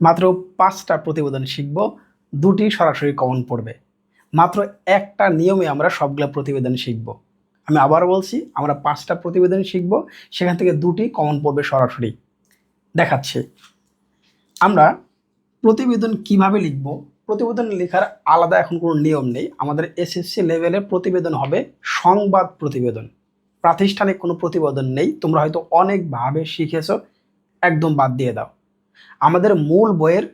মাত্র পাঁচটা প্রতিবেদন শিখব, দুটি সরাসরি কমন পড়বে। মাত্র একটা নিয়মে আমরা সবগুলো প্রতিবেদন শিখব। আমি আবার বলছি, আমরা পাঁচটা প্রতিবেদন শিখব, সেখান থেকে দুটি কমন পড়বে সরাসরি। দেখাচ্ছি। আমরা প্রতিবেদন কীভাবে লিখব? প্রতিবেদন লেখার আলাদা এখন কোনো নিয়ম নেই। আমাদের এসএসসি লেভেলের প্রতিবেদন হবে সংবাদ প্রতিবেদন। প্রাতিষ্ঠানিক কোনো প্রতিবেদন নেই। তোমরা হয়তো অনেকভাবে শিখেছো। একদম বাদ দিয়ে দাও। আমাদের মূল বইয়ের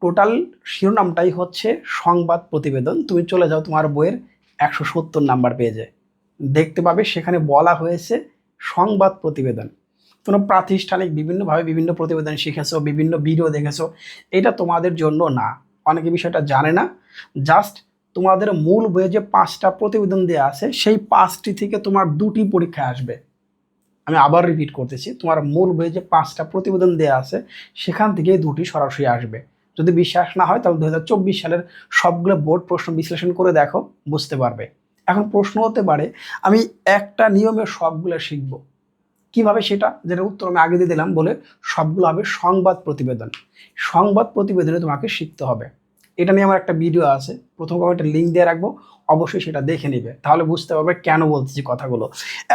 টোটাল শিরোনামটাই হচ্ছে সংবাদ প্রতিবেদন। তুমি চলে যাও, তোমার বইয়ের একশো সত্তর নাম্বার পেজে। দেখতে পাবে সেখানে বলা হয়েছে সংবাদ প্রতিবেদন। তোমরা প্রাতিষ্ঠানিক, বিভিন্নভাবে বিভিন্ন প্রতিবেদন শিখেছো, বিভিন্ন ভিডিও দেখেছ, এটা তোমাদের জন্য না। অনেকে বিষয়টা জানে না। জাস্ট তোমাদের মূল বইয়ে যে পাঁচটা প্রতিবেদন দেওয়া আছে, সেই পাঁচটি থেকে তোমার দুটি পরীক্ষা আসবে। আমি আবার রিপিট করতেছি, তোমার মূল বইয়ে যে পাঁচটা প্রতিবেদন দেওয়া আছে, সেখান থেকে দুটি সরাসরি আসবে। যদি বিশ্বাস না হয়, তাহলে দু হাজার চব্বিশ সালের সবগুলো বোর্ড প্রশ্ন বিশ্লেষণ করে দেখো, বুঝতে পারবে। এখন প্রশ্ন হতে পারে, আমি একটা নিয়মে সবগুলো শিখব। কীভাবে সেটা? যেটা উত্তর আমি আগে দিয়ে দিলাম বলে সবগুলো হবে সংবাদ প্রতিবেদন। সংবাদ প্রতিবেদনে তোমাকে শিখতে হবে। এটা নিয়ে আমার একটা ভিডিও আছে। প্রথম একটা লিঙ্ক দিয়ে রাখব। অবশ্যই সেটা দেখে নেবে। তাহলে বুঝতে পারবে কেন বলতেছি কথাগুলো।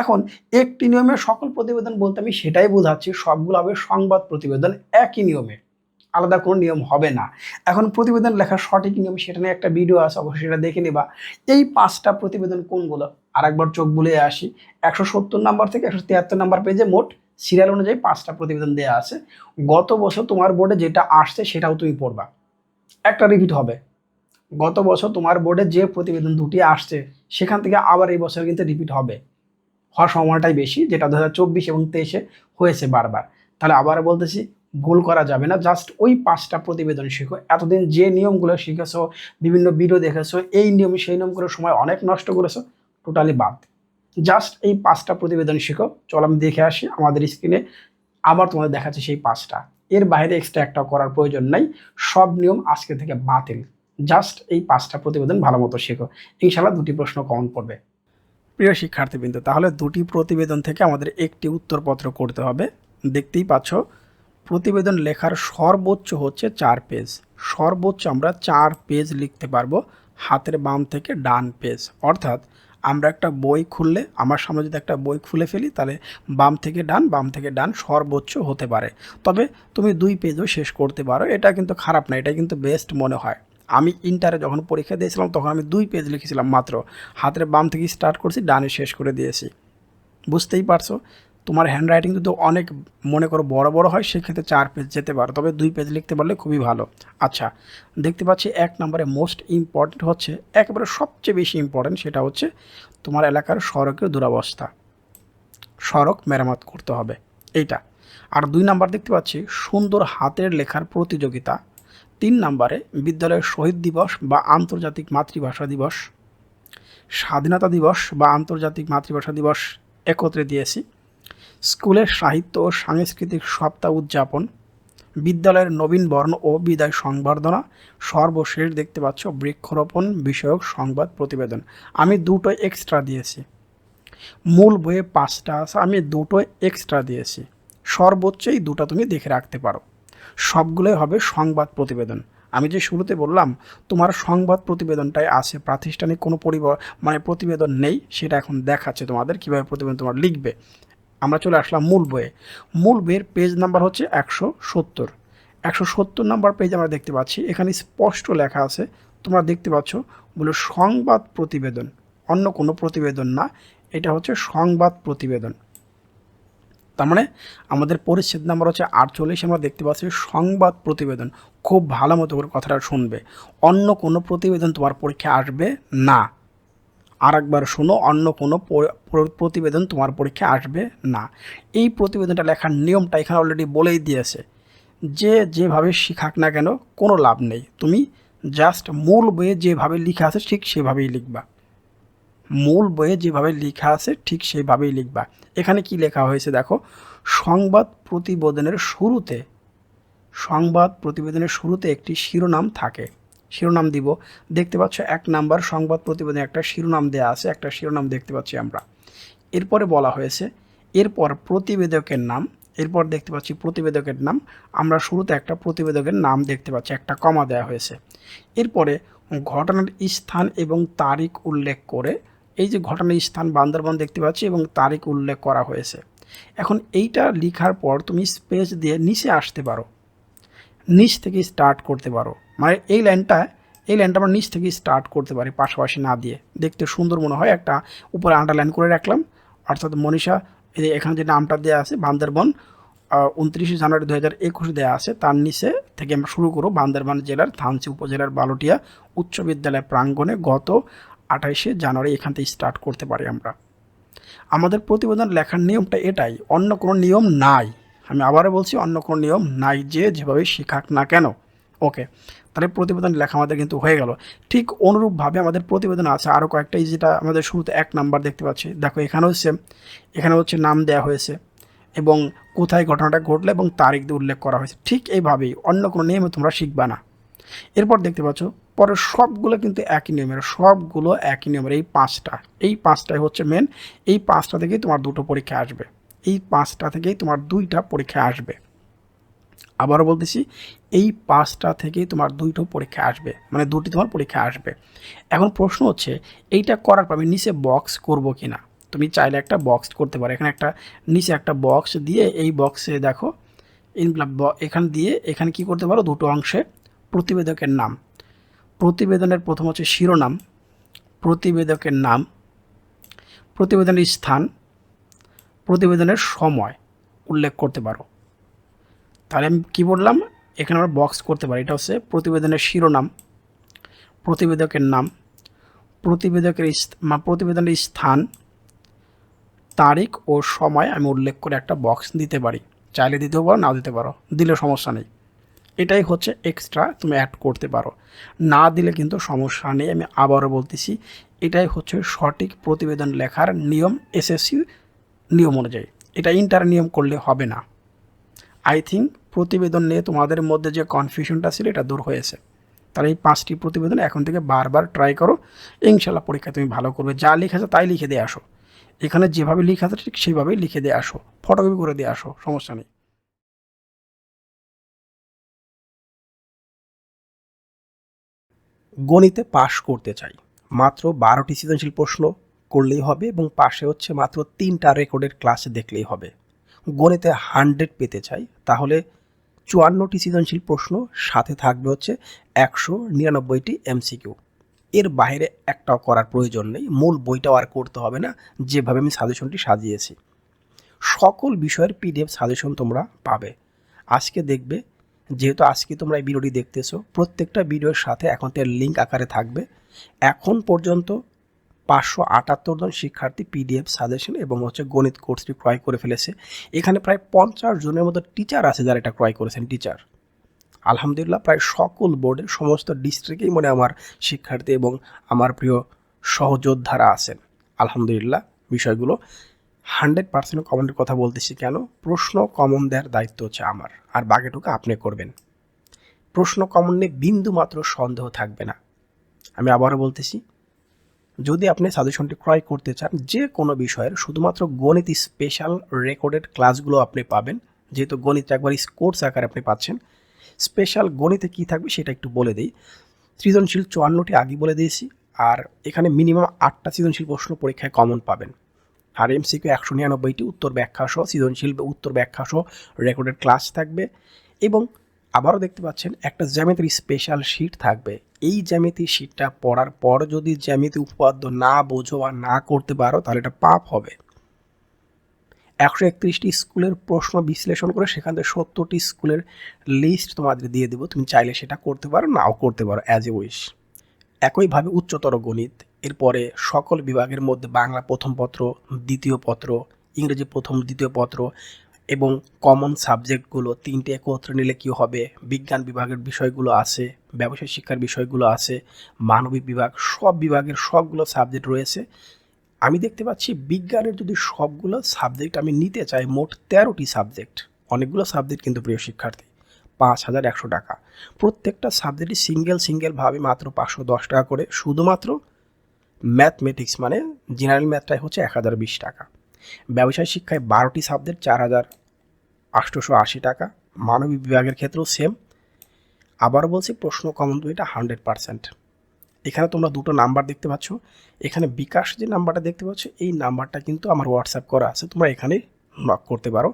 এখন একটি নিয়মে সকল প্রতিবেদন বলতে আমি সেটাই বোঝাচ্ছি, সবগুলো হবে সংবাদ প্রতিবেদন একই নিয়মে। আলাদা কোনো নিয়ম হবে না। এখন প্রতিবেদন লেখার সঠিক নিয়ম সেটা নিয়ে একটা ভিডিও আছে, অবশ্যই সেটা দেখে নেবা। এই পাঁচটা প্রতিবেদন কোনগুলো? আর একবার চোখ বুলিয়ে আসি। একশো সত্তর নাম্বার থেকে একশো তিয়াত্তর নাম্বার পেজে মোট সিরিয়াল অনুযায়ী পাঁচটা প্রতিবেদন দেওয়া আছে। গত বছর তোমার বোর্ডে যেটা আসছে সেটাও তুমি পড়বা। একটা রিপিট হবে। গত বছর তোমার বোর্ডে যে প্রতিবেদন দুটি আসছে, সেখান থেকে আবার এই বছর কিন্তু রিপিট হবে। হওয়ার সময়টাই বেশি, যেটা দু হাজার চব্বিশ এবং তেইশে হয়েছে বারবার। তাহলে আবার বলতেছি, ভুল করা যাবে না। জাস্ট ওই পাঁচটা প্রতিবেদন শিখো। এতদিন যে নিয়মগুলো শিখেছো, বিভিন্ন ভিডিও দেখেছ, এই নিয়ম সেই নিয়মগুলো সময় অনেক নষ্ট করেছ টোটালি বাদ। জাস্ট এই পাঁচটা প্রতিবেদন শিখো। চল আমি দেখে আসি, আমাদের স্ক্রিনে আবার তোমাদের দেখাচ্ছি সেই পাঁচটা। এর বাইরে এক্সট্রা একটা করার প্রয়োজন নাই। সব নিয়ম আজকে থেকে বাতিল। জাস্ট এই পাঁচটা প্রতিবেদন ভালো মতো শেখো। ইনশাল্লাহ দুটি প্রশ্ন কমন পড়বে। প্রিয় শিক্ষার্থীবৃন্দ, তাহলে দুটি প্রতিবেদন থেকে আমাদের একটি উত্তরপত্র করতে হবে। দেখতেই পাচ্ছ, প্রতিবেদন লেখার সর্বোচ্চ হচ্ছে চার পেজ সর্বোচ্চ আমরা চার পেজ লিখতে পারব, হাতের বাম থেকে ডান পেজ অর্থাৎ আমরা একটা বই খুললে, আমার সামনে যদি একটা বই খুলে ফেলি, তাহলে বাম থেকে ডান, বাম থেকে ডান সর্বোচ্চ হতে পারে। তবে তুমি দুই পেজও শেষ করতে পারো, এটা কিন্তু খারাপ না, এটা কিন্তু বেস্ট মনে হয়। আমি ইন্টারে যখন পরীক্ষা দিয়েছিলাম, তখন আমি দুই পেজ লিখেছিলাম মাত্র। হাতের বাম থেকে স্টার্ট করছি, ডানে শেষ করে দিয়েছি। বুঝতেই পারছ? তোমার হ্যান্ড রাইটিং যদি অনেক মনে করো বড় বড় হয়, সেক্ষেত্রে চার পেজ যেতে পারো। তবে দুই পেজ লিখতে পারলে খুবই ভালো। আচ্ছা দেখতে পাচ্ছি এক নম্বরে মোস্ট ইম্পর্টেন্ট হচ্ছে, একেবারে সবচেয়ে বেশি ইম্পর্টেন্ট সেটা হচ্ছে তোমার এলাকার সড়কের দুরবস্থা। সড়ক মেরামত করতে হবে, এইটা। আর দুই নাম্বার দেখতে পাচ্ছি, সুন্দর হাতের লেখার প্রতিযোগিতা। তিন নম্বরে বিদ্যালয়ের শহীদ দিবস বা আন্তর্জাতিক মাতৃভাষা দিবস। স্বাধীনতা দিবস বা আন্তর্জাতিক মাতৃভাষা দিবস একত্রে দিয়েছি। স্কুলের সাহিত্য ও সাংস্কৃতিক সপ্তাহ উদযাপন, বিদ্যালয়ের নবীন বর্ণ ও বিদায় সংবর্ধনা, সর্বশেষ দেখতে পাচ্ছ বৃক্ষরোপণ বিষয়ক সংবাদ প্রতিবেদন। আমি দুটো এক্সট্রা দিয়েছি। মূল বইয়ে পাঁচটা আছে, আমি দুটো এক্সট্রা দিয়েছি। সর্বোচ্চই দুটো তুমি দেখে রাখতে পারো। সবগুলোই হবে সংবাদ প্রতিবেদন। আমি যে শুরুতে বললাম, তোমার সংবাদ প্রতিবেদনটাই আছে, প্রাতিষ্ঠানিক কোনো পরিবার মানে প্রতিবেদন নেই, সেটা এখন দেখাচ্ছে তোমাদের কীভাবে প্রতিবেদন তোমার লিখবে। আমরা চলে আসলাম মূল বইয়ে। মূল বইয়ের পেজ নাম্বার হচ্ছে একশো সত্তর। একশো সত্তর নাম্বার পেজ আমরা দেখতে পাচ্ছি। এখানে স্পষ্ট লেখা আছে। তোমরা দেখতে পাচ্ছ বলে সংবাদ প্রতিবেদন। অন্য কোনো প্রতিবেদন না। এটা হচ্ছে সংবাদ প্রতিবেদন। তার মানে আমাদের পরিচ্ছেদ নাম্বার হচ্ছে আটচল্লিশ। আমরা দেখতে পাচ্ছি সংবাদ প্রতিবেদন। খুব ভালো মতো করে কথাটা শুনবে। অন্য কোনো প্রতিবেদন তোমার পরীক্ষা আসবে না। আর একবার শোনো, অন্য কোনো প্রতিবেদন তোমার পরীক্ষায় আসবে না। এই প্রতিবেদনটা লেখার নিয়মটা এখানে অলরেডি বলেই দিয়েছে যে যেভাবে শিখাক না কেন, কোনো লাভ নেই। তুমি জাস্ট মূল বইয়ে যেভাবে লেখা আছে ঠিক সেভাবেই লিখবা। মূল বইয়ে যেভাবে লেখা আছে ঠিক সেভাবেই লিখবা। এখানে কি লেখা হয়েছে দেখো, সংবাদ প্রতিবেদনের শুরুতে, সংবাদ প্রতিবেদনের শুরুতে একটি শিরোনাম থাকে। শিরোনাম দিব। দেখতে পাচ্ছ এক নাম্বার সংবাদ প্রতিবেদনে একটা শিরোনাম দেওয়া আছে, একটা শিরোনাম দেখতে পাচ্ছি আমরা। এরপরে বলা হয়েছে, এরপর প্রতিবেদকের নাম, এরপর দেখতে পাচ্ছি প্রতিবেদকের নাম, আমরা শুরুতে একটা প্রতিবেদকের নাম দেখতে পাচ্ছি, একটা কমা দেওয়া হয়েছে। এরপরে ঘটনার স্থান এবং তারিখ উল্লেখ করে, এই যে ঘটনার স্থান বান্দরবান দেখতে পাচ্ছি এবং তারিখ উল্লেখ করা হয়েছে। এখন এইটা লেখার পর তুমি স্পেস দিয়ে নিচে আসতে পারো। নিচ থেকে স্টার্ট করতে পারো। মানে এই লাইনটা এই লাইনটা আমরা নিচ থেকে স্টার্ট করতে পারি পাশাপাশি না দিয়ে। দেখতে সুন্দর মনে হয় একটা উপরে আন্ডারলাইন করে রাখলাম। অর্থাৎ মনীষা এখানে যে নামটা দেওয়া আছে, বান্দরবন উনত্রিশে জানুয়ারি দু হাজার একুশে দেওয়া আছে। তার নিচে থেকে আমরা শুরু করব বান্দরবান জেলার থানচি উপজেলার বালুটিয়া উচ্চ বিদ্যালয় প্রাঙ্গণে গত আঠাইশে জানুয়ারি এখান থেকে স্টার্ট করতে পারি আমরা। আমাদের প্রতিবেদন লেখার নিয়মটা এটাই, অন্য কোনো নিয়ম নাই। আমি আবারও বলছি, অন্য কোনো নিয়ম নাই যে যেভাবে শেখাক না কেন। ওকে তাহলে প্রতিবেদন লেখা আমাদের কিন্তু হয়ে গেল। ঠিক অনুরূপভাবে আমাদের প্রতিবেদন আছে। আরও কয়েকটা, এই যেটা আমাদের শুরুতে এক নাম্বার দেখতে পাচ্ছি। দেখো এখানে হচ্ছে এখানে হচ্ছে নাম দেওয়া হয়েছে এবং কোথায় ঘটনাটা ঘটলো এবং তারিখ দিয়ে উল্লেখ করা হয়েছে। ঠিক এইভাবেই, অন্য কোনো নিয়মে তোমরা শিখবা না। এরপর দেখতে পাচ্ছ, পরে সবগুলো কিন্তু একই নিয়মের, সবগুলো একই নিয়মের, এই পাঁচটা। এই পাঁচটাই হচ্ছে মেন এই পাঁচটা থেকেই তোমার দুটো পরীক্ষা আসবে। এই পাঁচটা থেকেই তোমার দুইটা পরীক্ষা আসবে। আবারও বলতেছি, এই পাঁচটা থেকেই তোমার দুইটো পরীক্ষা আসবে মানে দুটি তোমার পরীক্ষা আসবে। এখন প্রশ্ন হচ্ছে, এইটা করার পর আমি নিচে বক্স করব কি না তুমি চাইলে একটা বক্স করতে পারো। এখানে একটা, নিচে একটা বক্স দিয়ে এই বক্সে দেখো এখান দিয়ে এখানে কি করতে পারো? দুটো অংশে প্রতিবেদকের নাম। প্রতিবেদনের প্রথম হচ্ছে শিরোনাম, প্রতিবেদকের নাম, প্রতিবেদনের স্থান প্রতিবেদনের সময় উল্লেখ করতে পারো। তাহলে আমি কী বললাম? এখানে আমরা বক্স করতে পারি। এটা হচ্ছে প্রতিবেদনের শিরোনাম, প্রতিবেদকের নাম, প্রতিবেদকের প্রতিবেদনের স্থান, তারিখ ও সময় আমি উল্লেখ করে একটা বক্স দিতে পারি। চাইলে দিতেও পারো, নাও দিতে পারো। দিলে সমস্যা নেই। এটাই হচ্ছে এক্সট্রা তুমি অ্যাড করতে পারো। না দিলে কিন্তু সমস্যা নেই। আমি আবারও বলতেছি, এটাই হচ্ছে সঠিক প্রতিবেদন লেখার নিয়ম এসএসসি নিয়ম অনুযায়ী। এটা ইন্টার নিয়ম করলে হবে না। আই থিঙ্ক প্রতিবেদন নিয়ে তোমাদের মধ্যে যে কনফিউশনটা ছিল, এটা দূর হয়েছে। তাহলে এই পাঁচটি প্রতিবেদন এখন থেকে বারবার ট্রাই করো। ইনশাল্লাহ পরীক্ষা তুমি ভালো করবে। যা লিখেছে তাই লিখে দিয়ে আসো। এখানে যেভাবে লিখে আছে ঠিক সেইভাবেই লিখে দিয়ে আসো। ফটোকপি করে দিয়ে আসো, সমস্যা নেই। গণিতে পাশ করতে চাই। মাত্র বারোটি সৃজনশীল প্রশ্ন। করলেই হবে এবং পাশে হচ্ছে মাত্র তিনটা রেকর্ডের ক্লাস দেখলেই হবে। গণিতে হান্ড্রেড পেতে চাই, তাহলে চুয়ান্নটি সৃজনশীল প্রশ্ন, সাথে থাকবে হচ্ছে একশো নিরানব্বইটি এমসিকিউ। এর বাইরে একটাও করার প্রয়োজন নেই, মূল বইটাও আর করতে হবে না, যেভাবে আমি সাজেশনটি সাজিয়েছি। সকল বিষয়ের পিডিএফ সাজেশন তোমরা পাবে। আজকে দেখবে, যেহেতু আজকে তোমরা এই ভিডিওটি দেখতেছো, প্রত্যেকটা ভিডিওর সাথে এখন তার লিঙ্ক আকারে থাকবে। এখন পর্যন্ত পাঁচশো আটাত্তর জন শিক্ষার্থী পিডিএফ সাজেশন এবং হচ্ছে গণিত কোর্সটি ক্রয় করে ফেলেছে। এখানে প্রায় পঞ্চাশ জনের মতো টিচার আছে যারা এটা ক্রয় করেছেন, টিচার। আলহামদুলিল্লাহ, প্রায় সকল বোর্ডের সমস্ত ডিস্ট্রিক্টেই মনে আমার শিক্ষার্থী এবং আমার প্রিয় সহযোদ্ধারা আছেন। আলহামদুলিল্লাহ, বিষয়গুলো হান্ড্রেড পার্সেন্ট কমনের কথা বলতেছি কেন? প্রশ্ন কমন দেওয়ার দায়িত্ব হচ্ছে আমার, আর বাকিটুকু আপনি করবেন। প্রশ্ন কমন নিয়ে বিন্দু মাত্র সন্দেহ থাকবে না। আমি আবারও বলতেছি যদি আপনি সাজেশনটি ক্রয় করতে চান, যে কোনো বিষয়ের, শুধুমাত্র গণিত স্পেশাল রেকর্ডেড ক্লাসগুলো আপনি পাবেন, যেহেতু গণিত একবার স্কোর্স আকারে আপনি পাচ্ছেন স্পেশাল গণিতে কী থাকবে সেটা একটু বলে দিই। সৃজনশীল চুয়ান্নটি আগে বলে দিয়েছি, আর এখানে মিনিমাম আটটা সৃজনশীল প্রশ্ন পরীক্ষায় কমন পাবেন। আর এমসিকিউ একশো নিরানব্বইটি উত্তর ব্যাখ্যা সহ, সৃজনশীল উত্তর ব্যাখ্যা সহ রেকর্ডেড ক্লাস থাকবে এবং আবারও দেখতে পাচ্ছেন একটা জ্যামিতির স্পেশাল শিট থাকবে। এই জ্যামিতি শিটটা পড়ার পর যদি জ্যামিতি উপপাদ্য না বোঝো বা না করতে পারো, তাহলে এটা পাপ হবে। একশো একত্রিশটি স্কুলের প্রশ্ন বিশ্লেষণ করে সেখান থেকে সত্তরটি স্কুলের লিস্ট তোমাদের দিয়ে দেবো। তুমি চাইলে সেটা করতে পারো, নাও করতে পারো অ্যাজ এ উইশ একইভাবে উচ্চতর গণিত, এরপরে সকল বিভাগের মধ্যে বাংলা প্রথম পত্র, দ্বিতীয় পত্র, ইংরেজি প্রথম, দ্বিতীয় পত্র এবং কমন সাবজেক্টগুলো তিনটে একত্রে নিলে কী হবে? বিজ্ঞান বিভাগের বিষয়গুলো আছে, ব্যবসায় শিক্ষার বিষয়গুলো আছে, মানবিক বিভাগ, সব বিভাগের সবগুলো সাবজেক্ট রয়েছে। আমি দেখতে পাচ্ছি বিজ্ঞানের যদি সবগুলো সাবজেক্ট আমি নিতে চাই, মোট তেরোটি সাবজেক্ট অনেকগুলো সাবজেক্ট কিন্তু প্রিয় শিক্ষার্থী, পাঁচ হাজার একশো টাকা। প্রত্যেকটা সাবজেক্টই সিঙ্গেল সিঙ্গেলভাবে মাত্র পাঁচশো দশ টাকা করে, শুধুমাত্র ম্যাথমেটিক্স মানে জেনারেল ম্যাথটাই হচ্ছে এক হাজার বিশ টাকা। ব্যবসায় শিক্ষায় বারোটি সাবজেক্ট চার হাজার আটশোশো আশি টাকা। মানবিক বিভাগের ক্ষেত্রেও সেম আবার বলছি, প্রশ্ন কমন দুইটা হান্ড্রেড পারসেন্ট। এখানে তোমরা দুটো নাম্বার দেখতে পাচ্ছ। এখানে বিকাশ যে নাম্বারটা দেখতে পাচ্ছ, এই নাম্বারটা কিন্তু আমার হোয়াটসঅ্যাপ করা আছে। তোমরা এখানে নক করতে পারো।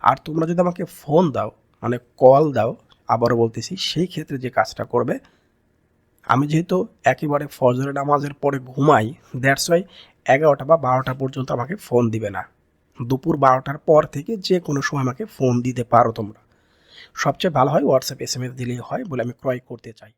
আর তোমরা যদি আমাকে ফোন দাও মানে কল দাও, আবারও বলতেছি, সেই ক্ষেত্রে যে কাজটা করবে, আমি যেহেতু একেবারে ফজরের নামাজের পরে ঘুমাই দ্যাটস ওয়াই এগারোটা বা বারোটা পর্যন্ত আমাকে ফোন দিবে না। দুপুর বারোটার পর থেকে যে কোনো সময় আমাকে ফোন দিতে পারো তোমরা। সবচেয়ে ভালো হয় হোয়াটসঅ্যাপ এস এম এস দিলেই হয় বলে আমি ক্রয় করতে চাই।